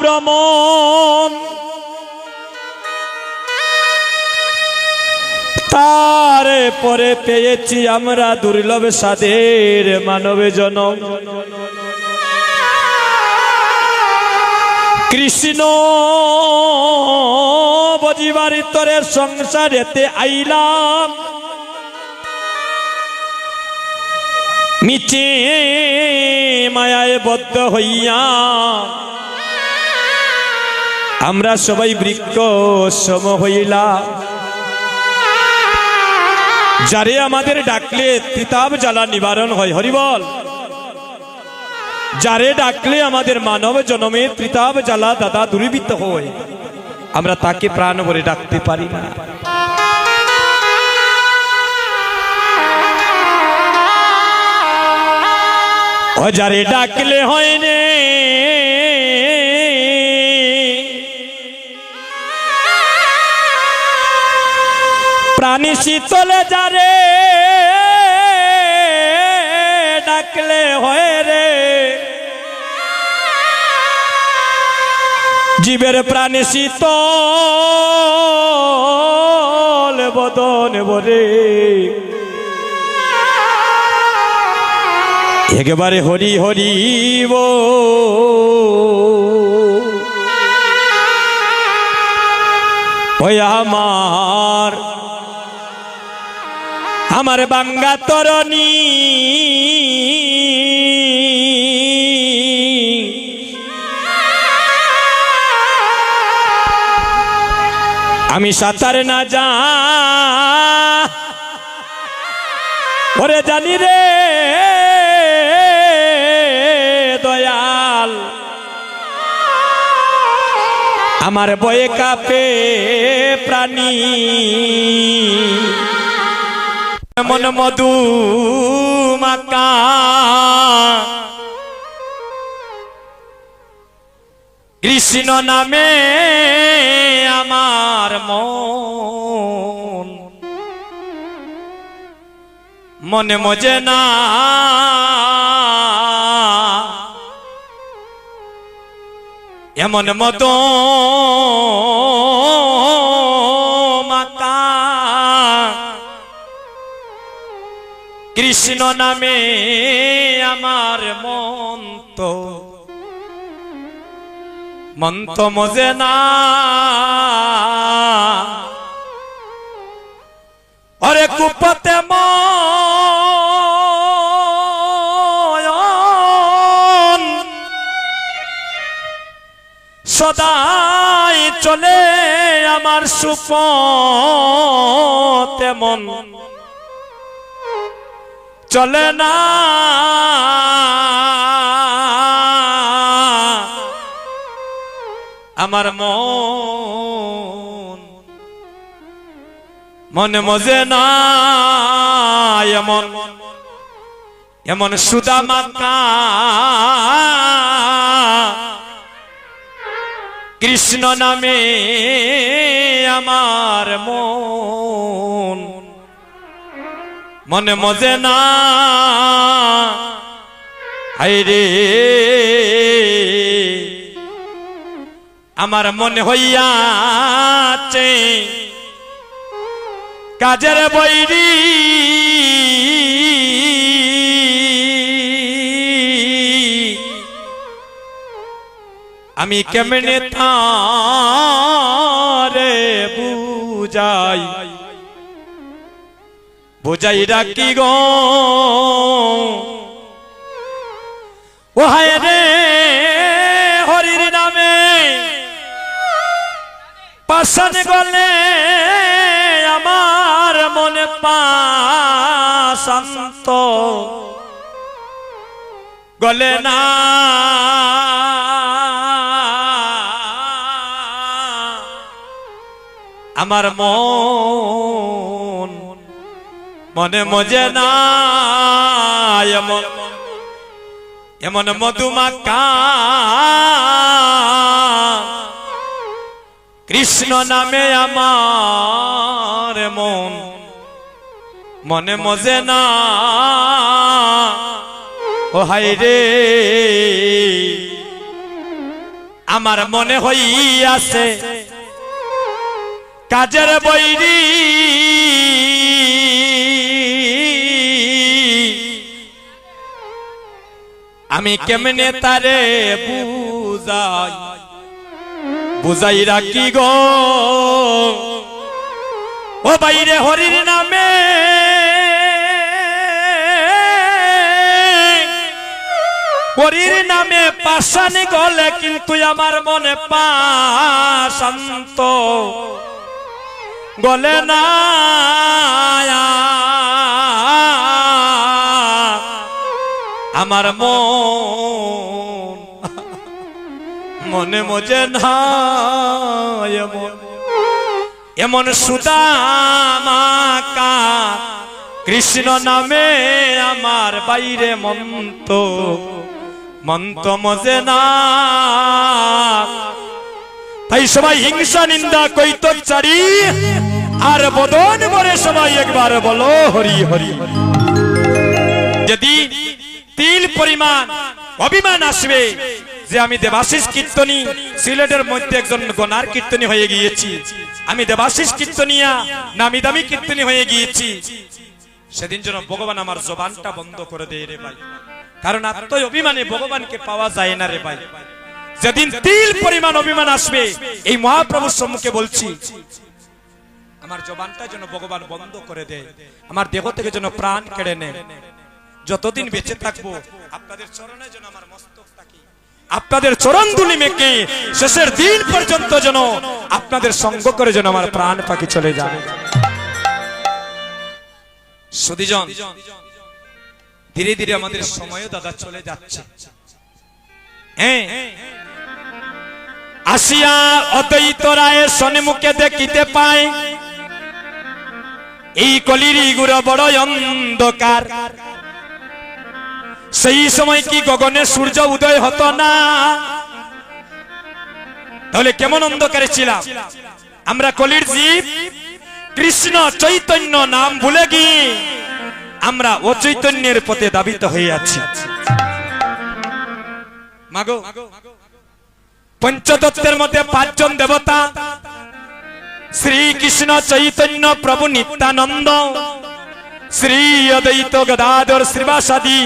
ভ্রমণ তারে পরে পেয়েছি আমরা দুর্লভ সাদের মানবে জনম কৃষ্ণ বজিবার তরের সংসারেতে আইলাম। মিচে মায়ায় বদ্ধ হইয়া আমরা সবাই বৃক্ষ সম হইলা। যারে আমাদের ডাকলে তিতাব জ্বালা নিবারণ হয় হরিবল যারে ডাকলে আমাদের মানব জনমে ত্রিতাব জ্বালা দাদা দূরীভূত হয়। আমরা তাকে প্রাণ ভরে ডাকতে পারি না। ও যারে ডাকলে হয় প্রাণী শীতলে যারে, ডাকলে হয় রে। জীবের প্রাণী শীতল বদন বরে একেবারে হরি হরি বো। আমার আমার বাঙ্গা তরণী। আমি সাঁতার না যা। ওরে জানি রে, দয়াল। আমার বয়ে কাপে প্রাণী। মন মধু মাকা কৃষ্ণ নামে আমার মন। মনে মজে না। এমন মত কৃষ্ণ নামে আমার মন তো মন তো মজে না। অরে কুপতে মন সদাই চলে আমার সুপ তেমন চলে না। আমার মন মনে মজে না। এমন এমন সুদা মাতা। কৃষ্ণ নামে আমার মন। মনে মজে না। হাইরে আমার মনে হইয়াছে কাজের বৈরি। আমি কেমনে তারে বুঝাই? বুঝাই ডাকি গো? ও হায় রে, হরির নামে। পাশান গলে আমার মনে পাশান্ত গলে না। আমার মন মনে মজে না, এমন মধুমাকা কৃষ্ণ নামে আমার মন মনে মজে না। ও হাই রে। আমার মনে হইয়াছে, কাজের বৈরি আমি কেমনে তারে বুঝাই? বুঝাই? রাখি গো? ও বাইরে হরির নামে। হরির নামে পাশানি গলে কিন্তু আমার মনে পাশান্ত গলে না আমার মন। মনে মজে না এমন। সুদামাকা কৃষ্ণ নামে আমার বাইরে মন্ত মন্ত মজে না। তাই সবাই হিংসা, নিন্দা কৈতচারী আর বদন বলে সবাই একবার বলো হরি হরি। যদি তিল পরিমাণ। অভিমান আসবে যে আমি দেবাশিস কীর্তনী সিলেটের মধ্যে একজন গনার কীর্তনী হয়ে গিয়েছি। আমি দেবাশিস কীর্তনিয়া নামি দামি কীর্তনী হয়ে গিয়েছি। সেদিন যেন ভগবান আমার জবানটা বন্ধ করে দেয় রে ভাই। কারণ আত্ম অভিমানে ভগবানকে পাওয়া যায় না রে ভাই। যেদিন তিল পরিমাণ অভিমান আসবে, এই মহাপ্রভুর সম্মুখে বলছি, আমার জবানটা যেন ভগবান বন্ধ করে দেয়। আমার দেহ থেকে যেন প্রাণ কেড়ে নেয়। যতদিন বেঁচে থাকব আপনাদের চরণে যেন আমার মস্তক থাকে আপনাদের চরণ দুলি মেকে শেষের দিন পর্যন্ত যেন আপনাদের সঙ্গ করে যেন আমার প্রাণ পাখি চলে যায়। সুদীজন ধীরে ধীরে আমাদের সময়ও দাদা চলে যাচ্ছে। হ্যাঁ। আসিয়া অদ্বৈত রায়ের সন্মুখে দেখিতে পায় এই কলির গুড় বড় অন্ধকার। সেই সময় কি গগনে সূর্য উদয় হতো না? তাহলে কেমন অন্ধকারে ছিলাম? আমরা কলির জীব, কৃষ্ণ চৈতন্য নাম ভুলে গিয়ে আমরা অচৈতন্যের পথে দাবিত হয়ে আছি। মাগো মধ্যে পাঁচজন দেবতা, শ্রীকৃষ্ণ চৈতন্য প্রভু নিত্যানন্দ, শ্রী অদ্বৈত গদাধর শ্রীবাসাদি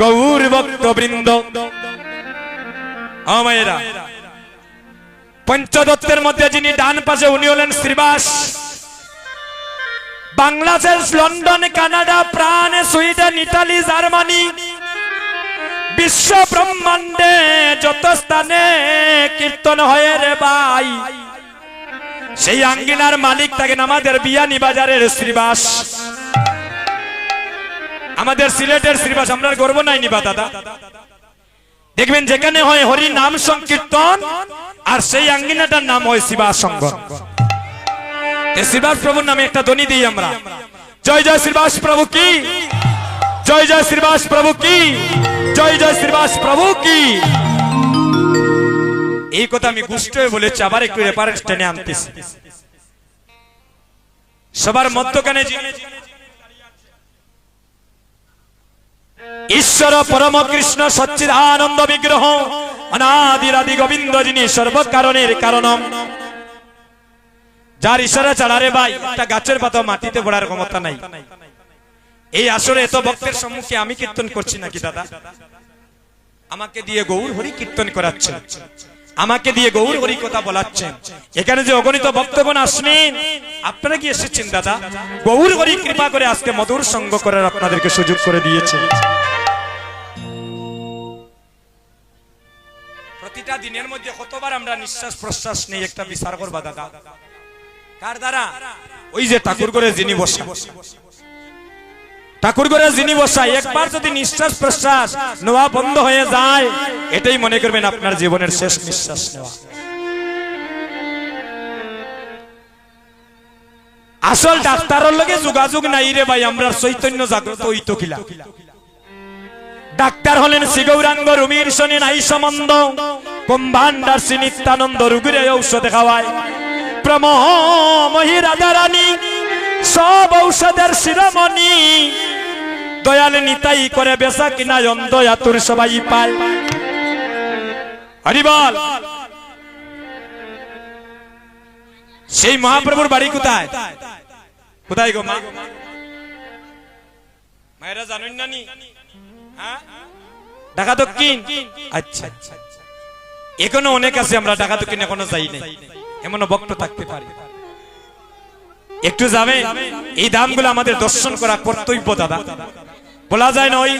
গৌর ভক্ত বৃন্দ আমায়েরা পঞ্চদত্তের মধ্যে যিনি ডান পাশে উনি হলেন শ্রীবাস। বাংলাদেশ, লন্ডন, কানাডা প্রাণ সুইডেন, ইটালি, জার্মানি। বিশ্ব ব্রহ্মাণ্ডে যত স্থানে কীর্তন হয়ে রে ভাই। সেই আঙ্গিনার মালিক থাকেন আমাদের বিয়ানি বাজারের শ্রীবাস। আমাদের সিলেটের শ্রীবাস, আমরা গর্ব নাই নিবা, দাদা। দেখবেন যেখানে হয় হরি নাম সংকীর্তন, আর সেই আঙ্গিনাটার নাম হয় শিবাস সংঘ শ্রীবাস প্রভুর নামে একটা ধ্বনি দিই আমরা। জয় জয় শ্রীবাস প্রভু কি? জয় জয় শ্রীবাস প্রভু কি? জয় জয় শ্রীবাস প্রভু কি? এই কথা আমি গুষ্ট হয়ে বলেছি, আবার একটু রেফারেন্স টেনে আনতেছি। সবার মধ্যখানে যিনি ঈশ্বর পরম কৃষ্ণ সচ্চিদানন্দ বিগ্রহ, অনাদিরাদি গোবিন্দ যিনি সর্বকারণের কারণ। যার ইশারা চালারে ভাই একটা গাছের পাতা মাটিতে পড়ার ক্ষমতা নাই। এই আসরে এত ভক্তের সম্মুখে আমি কীর্তন করছি নাকি দাদা? আমাকে দিয়ে গৌর হরি কীর্তন করাচ্ছেন। আমাকে দিয়ে গৌর হরি কথা বলাচ্ছেন। এখানে যে অগণিত ভক্তগণ আসলেন আপনারা কি এসেছেন, দাদা? গৌর হরি কৃপা করে আজকে মধুর সঙ্গ করার আপনাদেরকে সুযোগ করে দিয়েছে প্রতিটা দিনের মধ্যে কতবার আমরা নিঃশ্বাস প্রশ্বাস নেই একটা বিচার করবা, দাদা? কার দ্বারা? ওই যে ঠাকুর করে যিনি বসা। ঠাকুর করে যিনি বসা একবার যদি নিঃশ্বাস প্রশ্বাস নেওয়া বন্ধ হয়ে যায়, এটাই মনে করবেন আপনার জীবনের শেষ নিঃশ্বাস নেওয়া। আসল ডাক্তারের লগে যোগাযোগ নাই রে ভাই, আমরা চৈতন্য জাগ্রত হইতো কিলা ডাক্তার হলেন শ্রীগৌরাঙ্গ রুমির শনি নাই সম্বন্ধ। কুম্ভান্ডার শ্রী নিত্যানন্দ রুগীরে ঔষধ খাওয়ায়। প্রমোহি রাধা রানী, সব ঔষধের শিরোমণি। দয়াল নিতাই করে বেসা কিনা অন্ধ আতুর সবাই পায়। হরি বল। সেই মহাপ্রভুর বাড়ি কোথায়? কোথায় গো মা? মায়েরা জানেন না নি? হ্যাঁ? ঢাকা দক্ষিণ আচ্ছা। এখনও অনেক আছে, আমরা ঢাকা দক্ষিণ এখনও যাই নাই। এমন বক্ত থাকতে পারে। একটু যাবে? এই দামগুলো আমাদের দর্শন করা কর্তব্য, দাদা। বলা যায় না ওই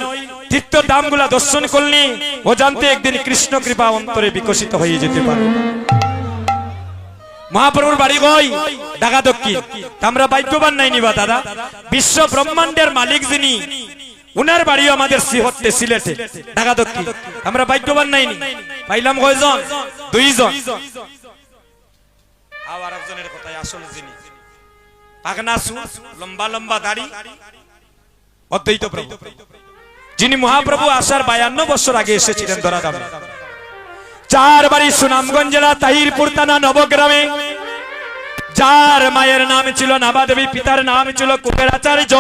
তীর্থ দামগুলা দর্শন করলে ও জানতে একদিন কৃষ্ণ কৃপা অন্তরে বিকশিত হয়ে যেতে পারে। মহাপ্রভুর বাড়ি গই ঢাকা দক্ষিণ আমরা ভাগ্যবান নাই নিবা দাদা। বিশ্ব ব্রহ্মাণ্ডের মালিক যিনি, উনার বাড়িও আমাদের সিহতে সিলেটে ঢাকা দক্ষিণ আমরা ভাগ্যবান নাই নি। পাইলাম কয়জন? দুইজন। আবার একজনের কথাই আসল যিনি। পাগনাসু, লম্বা লম্বা দাড়ি। অদ্বৈত প্রভু। যিনি মহাপ্রভু আসার বায়ান্ন বছর আগে এসেছিলেন ধরাধামে চার বাড়ি সুনামগঞ্জ জেলা তাহিরপুর থানা নবগ্রামে। যার মায়ের নাম ছিল নাবাদেবী, পিতার নাম ছিল কুপেরাচার্য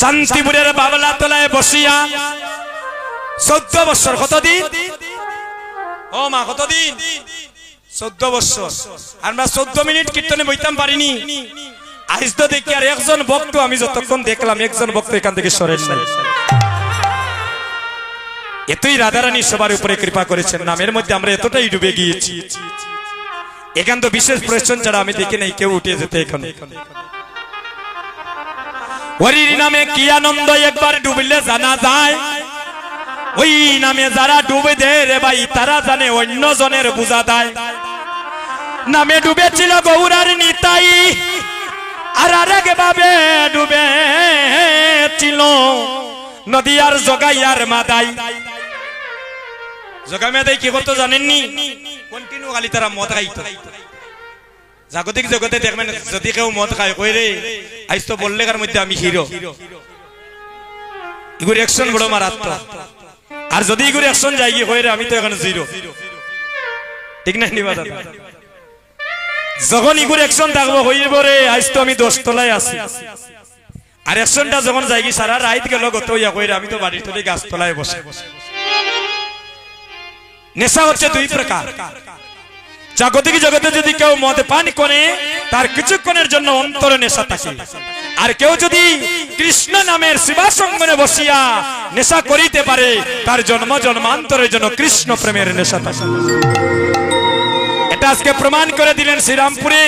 শান্তিপুরের বাবলা তলায় বসিয়া চোদ্দ বছর কতদিন? ও মা, কতদিন? চোদ্দ বছর। আমরা চোদ্দ মিনিট কীর্তনে বইতাম পারিনি। আজ তো দেখি আর একজন ভক্ত, আমি যতক্ষণ দেখলাম একজন ভক্ত এখান থেকে সরেন নাই। এতই রাধারানী সবার উপরে কৃপা করেছেন, নামের মধ্যে আমরা এতটাই ডুবে গিয়েছি। এখান তো বিশেষ প্রয়োজন ছাড়া আমি দেখি নাই, কেউ উঠে যেতে এখন। হরির নামে কি আনন্দ? একবার ডুবলে জানা যায়। ওই নামে যারা ডুবে দেয় রে ভাই, তারা জানে অন্য জনের বোঝা দেয়। নামে ডুবেছিল গৌরার নিতাই, আর আরেক ভাবে ডুবে ছিল নদীয়ার জগাইয়ার মাদাই। জগা মেদাই কি করতো জানেননি? কন্টিনিউ খালি তারা মদ জাগতিক জগতে দেখবেন, যদি কেউ মদ খায়, কই রে? আইস তো বললে কার মধ্যে আমি হিরো। ইগুর অ্যাকশন বড় মারাত্মক। আর যদি ইগুর অ্যাকশন যাই গিয়ে কই রে? আমি তো এখন জিরো ঠিক না নিবা দাদা? যখন ইগুর অ্যাকশন থাকব, হইব রে আইস তো আমি দশ তলায় আছি। আর অ্যাকশনটা যখন যাই গিয়ে সারা রাইত গেল গত ইয়া কই রে? আমি তো বাড়ির তলে গাছ তলায় বসে। নেশা হচ্ছে দুই প্রকার। জাগতিক জগতে যদি কেউ মদ পান করে, তার কিছুক্ষণের জন্য অন্তরে নেশা থাকে। আর কেউ যদি কৃষ্ণ নামের শিবাসঙ্গনে বসিয়া নেশা করিতে পারে, তার জন্ম জন্মান্তরের জন্য কৃষ্ণ প্রেমের নেশা থাকে। এটা আজকে প্রমাণ করে দিলেন শ্রীরামপুরে।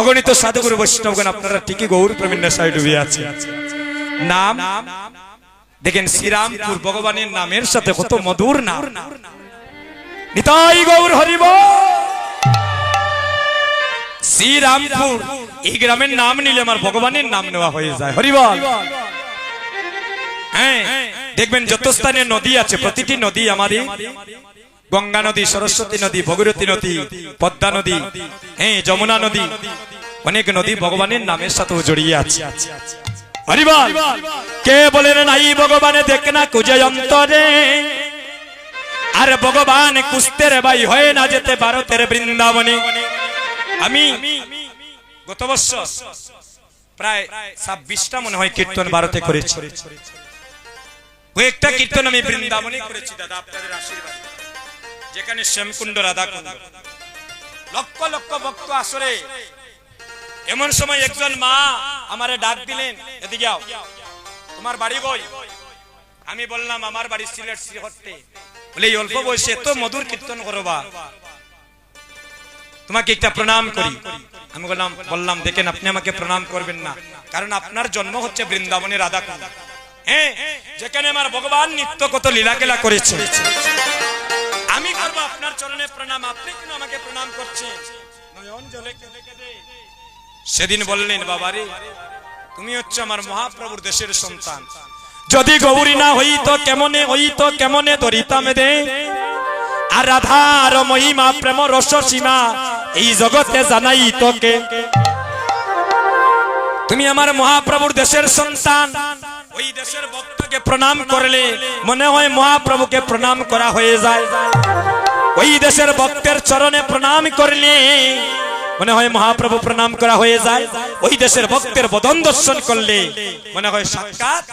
অগণিত সাধুগুরু বৈষ্ণবগণ, আপনারা ঠিকই গৌর প্রেমের নেশায় ডুবে আছে নাম? দেখেন, শ্রীরামপুর ভগবানের নামের সাথে কত মধুর নাম। নিতাই গৌর হরিব। শ্রীরামপুর, এই গ্রামের নাম নিলে আমার ভগবানের নাম নেওয়া হয়ে যায়। হরিবল হ্যাঁ দেখবেন যত স্থানে নদী আছে, প্রতিটি নদী আমাদের গঙ্গা নদী, সরস্বতী নদী, ভগীরথী নদী, পদ্মা নদী হ্যাঁ যমুনা নদী, অনেক নদী ভগবানের নামের সাথে জড়িয়ে আছে। হরিবল কে বলেন নাই, ভগবানে দেখ না কুজে অন্তরে আর ভগবান কুস্তের ভাই হয়ে না যেতে ভারতের বৃন্দাবনে। আমি গত বছর প্রায় ছাব্বিশটা মনে হয় কীর্তন ভারতে করেছি। কয়েকটা কীর্তন আমি বৃন্দাবনে করেছি, দাদা, আপনাদের আশীর্বাদ। যেখানে শ্যামকুণ্ড রাধা লক্ষ লক্ষ ভক্ত আসরে। এমন সময় একজন মা আমারে ডাক দিলেন, এদিকে তোমার বাড়ি বই আমি বললাম, আমার বাড়ি সিলেট শ্রীহট্টে বলে, এই অল্প বয়সে এত মধুর কীর্তন করবা। তোমাকে একটা প্রণাম করি। আমি বললাম বললাম, দেখেন আপনি আমাকে প্রণাম করবেন না। কারণ আপনার জন্ম হচ্ছে বৃন্দাবনে রাধা কুণ্ড হ্যাঁ যেখানে আমার ভগবান নিত্য কত লীলা খেলা করেছে। আমি করব আপনার চরণে প্রণাম। আপনি কেন আমাকে প্রণাম করছেন? সেদিন বললেন, বাবারে, তুমি হচ্ছে আমার মহাপ্রভুর দেশের সন্তান। যদি গৌরী না হইত কেমনে হইত, কেমনে ধরিতাম দে আর রাধার মহিমা, প্রেম রস সীমা, এই জগতে জানাই তোকে তুমি আমার মহাপ্রভুর দেশের সন্তান। ওই দেশের ভক্তকে প্রণাম করলে মনে হয় মহাপ্রভুকে প্রণাম করা হয়ে যায়। ওই দেশের ভক্তের চরণে প্রণাম করলে মনে হয় মহাপ্রভু প্রণাম করা হয়ে যায়। ওই দেশের ভক্তের বদন দর্শন করলে মনে হয় সাক্ষাৎ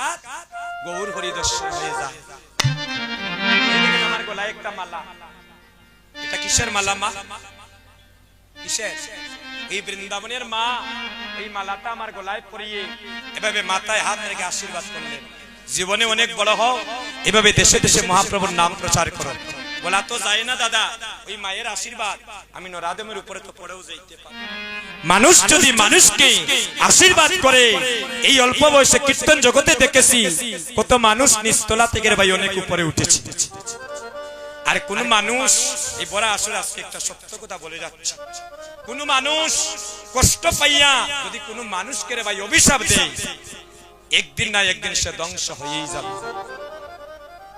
গৌর হরি দর্শন হয়ে যায় আমার গলায় একটা মালা এটা কিসের মালা মা? কিসের? এই বৃন্দাবনের মা, এই মালাটা আমার গলায় পরিয়ে এভাবে মাথায় হাত রেখে আশীর্বাদ করলেন। জীবনে অনেক বড় হও, এভাবে দেশে দেশে মহাপ্রভুর নাম প্রচার করো। বলা তো যায় না দাদা, ওই মায়ের আশীর্বাদ। আমি নরাদমের উপরে তো পড়েও যাইতে পারি মানুষ যদি মানুষকে আশীর্বাদ করে, এই অল্প বয়সে কীর্তন জগতে দেখেছি, কত মানুষ নিস্তলা থেকে ভাই অনেক উপরে উঠেছে। আর কোন মানুষ, এই বড় আসলে আজকে একটা সত্য কথা বলে যাচ্ছে। কোন মানুষ কষ্ট পাইয়া যদি কোন মানুষকে রে ভাই অভিশাপ দেয়, একদিন না একদিন সে ধ্বংস হয়েই যাবে।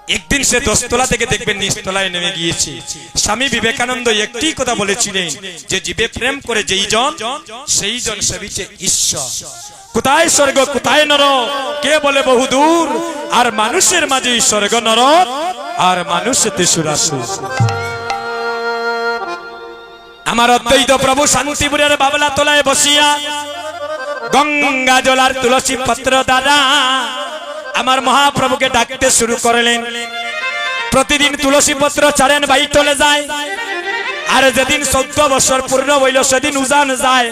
একদিন সে দশতলা থেকে দেখবেন নিচতলায় নেমে গিয়েছে। স্বামী বিবেকানন্দ একটি কথা বলেছিলেন যে জীবে প্রেম করে যেই জন, সেই জন সেবিছে ঈশ্বর। কোথায় স্বর্গ, কোথায় নর? কে বলে বহু দূর? আর মানুষের মাঝে স্বর্গ, নর? আর মানুষ তেসুরাসুর। আমার অদ্বৈত প্রভু শান্তিপুরের বাবলা তোলায় বসিয়া গঙ্গা জলার তুলসী পত্র দ্বারা আমার মহাপ্রভুকে ডাকতে শুরু করলেন। প্রতিদিন তুলসী পত্র ছাড়েন বাই চলে যায়। আর যেদিন চোদ্দ বছর পূর্ণ হইল, সেদিন উজান যায়।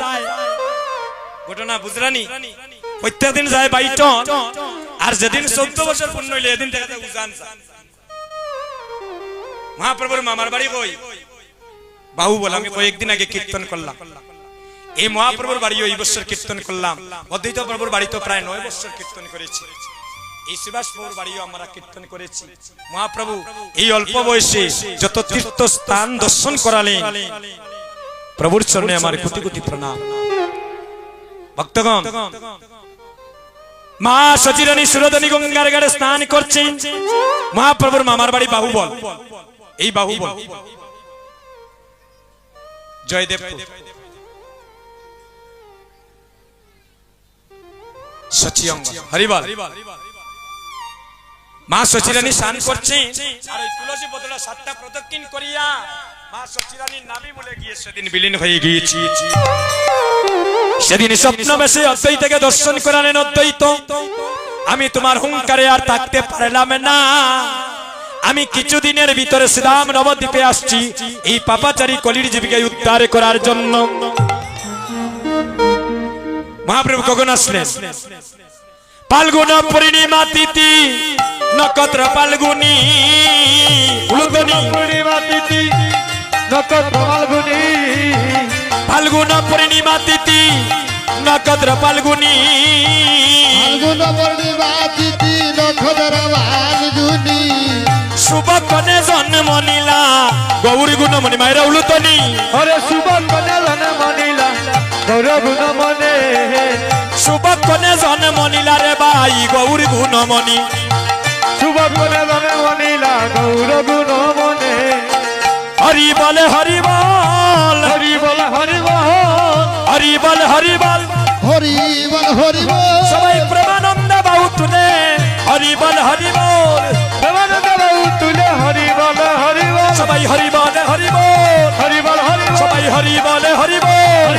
ঘটনা, বুঝলানি? প্রত্যেক দিন যায় বাইটন আর যেদিন চোদ্দ বছর পূর্ণ হইলে, এদিন উজান মহাপ্রভুর মামার বাড়ি কই? বাবু বলে, আমি কয়েকদিন আগে কীর্তন করলাম। এই মহাপ্রভুর বাড়ি এই বছর কীর্তন করলাম। অদ্বৈত প্রভুর বাড়ি তো প্রায় নয় বছর কীর্তন করেছি। এই সুভাষ বাড়িও আমরা কীর্তন করেছি। মহাপ্রভু এই অল্প বয়সে যত তীর্থ স্থান দর্শন করালেন প্রভুর চরণে আমার কোটি কোটি প্রণাম। ভক্তগণ মা সচিরানী সুরদনী গঙ্গার গাড়ে স্নান করছেন। মহাপ্রভুর মামার বাড়ি বাহুবল। এই বাহুবল। জয়দেবপুর সচিয়ঙ্গ হরিবল। মা সচিরানী স্নান করছেন। আর ওই তুলসী বদলা সাতটা প্রদক্ষিণ করিয়া মা সচিরানীর নামই বলে গিয়ে সেদিন বিলীন হয়ে গিয়েছি। সেদিন স্বপ্ন বেশে অদ্বৈতকে দর্শন করালেন অদ্বৈত। আমি তোমার হুঙ্কারে আর থাকতে পারলাম না। আমি কিছুদিনের ভিতরে শ্রীরাম নবদ্বীপে আসছি এই পাপাচারী কলির জীবিকা উদ্ধার করার জন্য। মহাপ্রভু কখন আসলেন? পালগুন পূর্ণিমা তিথি। নক্ষত্র পালগুনি পূর্ণিমাতিথি নক্ষত্র পালগুনি ফাল্গুন পূর্ণিমাতিথি নক্ষত্র পালগুনি ফাল্গুন পূর্ণিমাতিথি নক্ষত্র পালগুনি শুভকনে জন্ম নীলা গৌরী গুণ মনি মায়ের উলুতনি। হরে শুভকনে জন্ম নীলা গৌর গুণ মনে শুভকনে জন্ম নীলা রে বাই গৌরী গুণ মনি করে দমে অনিলা গৌর গুণ হরি বলে হরি বল। হরি বল হরি বল। হরি বল হরি বল। হরি বল হরি বল। সবাই প্রেমানন্দ বাবু তুলে। হরি বল হরি বল। প্রেমানন্দ বাবু তুলে হরি বল হরি বল। সবাই হরি বল হরি বল। হরি বল হরি সবাই হরি বল হরি বল।